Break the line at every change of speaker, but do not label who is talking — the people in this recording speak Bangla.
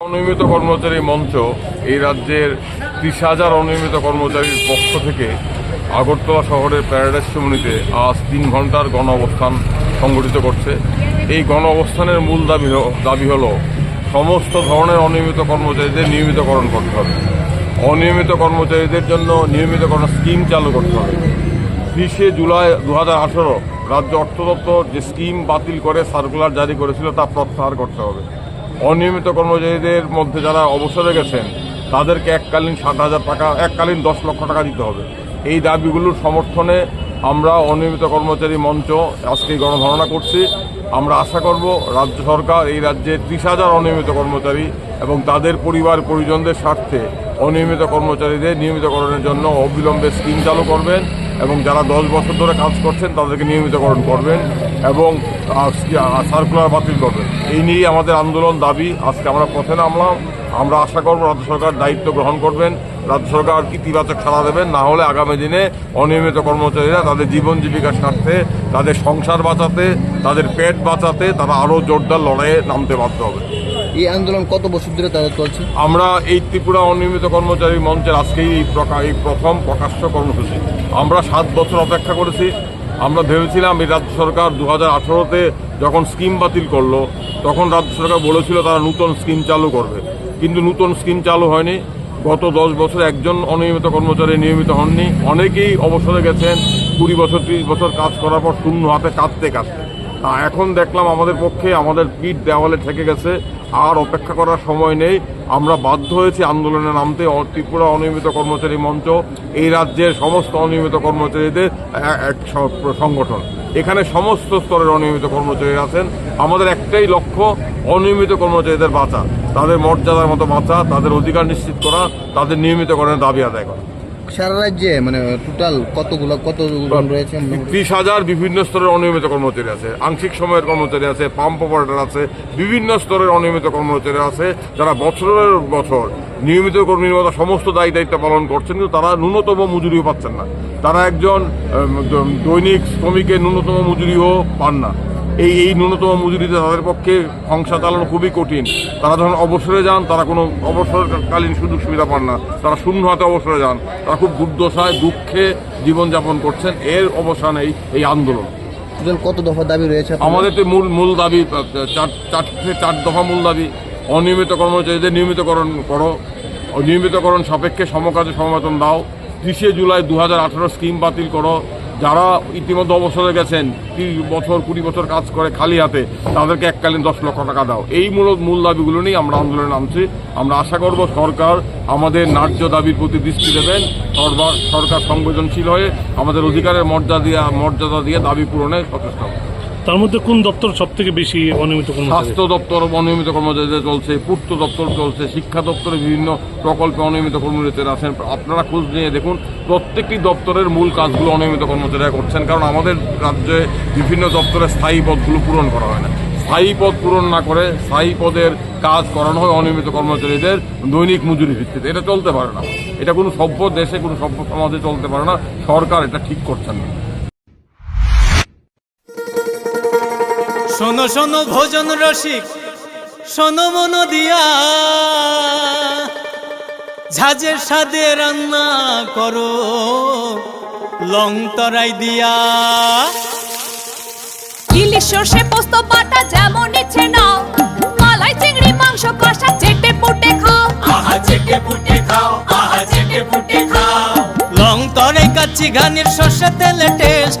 অনিয়মিত কর্মচারী মঞ্চ এই রাজ্যের ত্রিশ হাজার অনিয়মিত কর্মচারীর পক্ষ থেকে আগরতলা শহরের প্যারাডাইস কমিউনিতে আজ তিন ঘণ্টার গণ অবস্থান সংগঠিত করছে। এই গণ অবস্থানের মূল দাবি দাবি হল সমস্ত ধরনের অনিয়মিত কর্মচারীদের নিয়মিতকরণ করতে হবে। অনিয়মিত কর্মচারীদের জন্য নিয়মিতকরণ স্কিম চালু করতে হবে। বিশে জুলাই দু হাজার আঠারো রাজ্য অর্থ দপ্তর যে স্কিম বাতিল করে সার্কুলার জারি করেছিল তা প্রত্যাহার করতে হবে। অনিয়মিত কর্মচারীদের মধ্যে যারা অবসরে গেছেন, তাদেরকে এককালীন সাত হাজার টাকা, এককালীন দশ লক্ষ টাকা দিতে হবে। এই দাবিগুলোর সমর্থনে আমরা অনিয়মিত কর্মচারী মঞ্চ আজকে গণধারণা করছি। আমরা আশা করব রাজ্য সরকার এই রাজ্যে ত্রিশ হাজার অনিয়মিত কর্মচারী এবং তাদের পরিবার পরিজনদের স্বার্থে অনিয়মিত কর্মচারীদের নিয়মিতকরণের জন্য অবিলম্বে স্কিম চালু করবেন এবং যারা দশ বছর ধরে কাজ করছেন তাদেরকে নিয়মিতকরণ করবেন এবং সার্কুলার বাতিল করবেন। এই নিয়েই আমাদের আন্দোলন দাবি। আজকে আমরা পথে নামলাম। আমরা আশা করব রাজ্য সরকার দায়িত্ব গ্রহণ করবেন। রাজ্য সরকার ইতিবাচক সাড়া দেবেন। না হলে আগামী দিনে অনিয়মিত কর্মচারীরা তাদের জীবন জীবিকার স্বার্থে, তাদের সংসার বাঁচাতে, তাদের পেট বাঁচাতে তারা আরও জোরদার লড়াইয়ে নামতে বাধ্য হবে।
এই আন্দোলন কত বছর ধরে তাদের চলছে?
আমরা এই ত্রিপুরা অনিয়মিত কর্মচারী মঞ্চের আজকেই এই এই প্রথম প্রকাশ্য কর্মসূচি। আমরা সাত বছর অপেক্ষা করেছি। আমরা ভেবেছিলাম এই রাজ্য সরকার দু হাজার যখন স্কিম বাতিল করল, তখন রাজ্য সরকার বলেছিল তারা নূতন স্কিম চালু করবে। কিন্তু নূতন স্কিম চালু হয়নি। গত দশ বছর একজন অনিয়মিত কর্মচারী নিয়মিত হননি। অনেকেই অবসরে গেছেন। কুড়ি বছর, ত্রিশ বছর কাজ করার পর শূন্য হাতে কাঁদতে কাঁদতে। তা এখন দেখলাম আমাদের পক্ষে আমাদের পিঠ দেওয়ালে ঠেকে গেছে। আর অপেক্ষা করার সময় নেই। আমরা বাধ্য হয়েছি আন্দোলনে নামতে। ত্রিপুরা অনিয়মিত কর্মচারী মঞ্চ, এই রাজ্যের সমস্ত অনিয়মিত কর্মচারীদের এক সংগঠন। এখানে সমস্ত স্তরের অনিয়মিত কর্মচারী আছেন। আমাদের একটাই লক্ষ্য, অনিয়মিত কর্মচারীদের বাঁচা। তাদের মর্যাদার মতো বাঁচা, তাদের অধিকার নিশ্চিত করা, তাদের নিয়মিতকরণের দাবি আদায় করা।
সারা রাজ্যে মানে টোটাল কতগুলো কত রয়েছে?
ত্রিশ হাজার বিভিন্ন স্তরের অনিয়মিত কর্মচারী আছে। আংশিক সময়ের কর্মচারী আছে পাম্প অপারেটর আছে, বিভিন্ন স্তরের অনিয়মিত কর্মচারী আছে, যারা বছরের বছর নিয়মিত কর্মীর মতো সমস্ত দায়ী দায়িত্ব পালন করছেন, কিন্তু তারা ন্যূনতম মজুরিও পাচ্ছেন না। তারা একজন দৈনিক শ্রমিকের ন্যূনতম মজুরিও পান না। এই এই ন্যূনতম মজুরিতে তাদের পক্ষে সংসার চালানো খুবই কঠিন। তারা যখন অবসরে যান তারা কোনো অবসরকালীন সুযোগ সুবিধা পান না। তারা শূন্য হাতে অবসরে যান। তারা খুব দুর্দশায় দুঃখে জীবনযাপন করছেন। এর অবসান এই এই
আন্দোলন। কত দফা দাবি রয়েছে
আমাদের তো মূল মূল দাবি চার চারটে চার দফা মূল দাবি। অনিয়মিত কর্মচারীদের নিয়মিতকরণ করো। নিয়মিতকরণ সাপেক্ষে সমকাজে সমবেতন দাও। ত্রিশে জুলাই দু হাজার আঠারো স্কিম বাতিল করো। যারা ইতিমধ্যে অবসরে গেছেন তিরিশ বছর, কুড়ি বছর কাজ করে খালি হাতে, তাদেরকে এককালীন দশ লক্ষ টাকা দাও। এই মূল মূল দাবিগুলো নিয়ে আমরা আন্দোলনে নামছি। আমরা আশা করব সরকার আমাদের ন্যায্য দাবির প্রতি দৃষ্টি দেবেন। সরকার সংবেদনশীল হয়ে আমাদের অধিকারের মর্যাদা দিয়ে মর্যাদা দিয়ে দাবি পূরণে সচেষ্ট হবে।
তার মধ্যে কোন দপ্তর সব থেকে বেশি অনিয়মিত
স্বাস্থ্য দপ্তর অনিয়মিত কর্মচারীদের চলছে, পূর্ত দপ্তর চলছে, শিক্ষা দপ্তরে বিভিন্ন প্রকল্পে অনিয়মিত কর্মচারীরা আছেন। আপনারা খোঁজ নিয়ে দেখুন, প্রত্যেকটি দপ্তরের মূল কাজগুলো অনিয়মিত কর্মচারীরা করছেন, কারণ আমাদের রাজ্যে বিভিন্ন দপ্তরে স্থায়ী পদগুলো পূরণ করা হয় না। স্থায়ী পদ পূরণ না করে স্থায়ী পদের কাজ করানো হয় অনিয়মিত কর্মচারীদের দৈনিক মজুরি ভিত্তিতে। এটা চলতে পারে না। এটা কোনো সভ্য দেশে, কোনো সভ্য সমাজে চলতে পারে না। সরকার এটা ঠিক করছেন না।
শোনো শোনো ভোজন রসিক শোনো মন দিয়া। ঝাঁঝের সাদে রান্না করো লং তরাই দিয়া।
ইলিশ সর্ষে পোস্ত বাটা যেমন ইচ্ছে নাও মালাই চিংড়ি মাংস কষা চেটে পুটে খাও।
আহা চেটে পুটে খাও আহা চেটে পুটে খাও। লং তরাই কাচ্চি ঘানির সর্ষে তেলে টেস্ট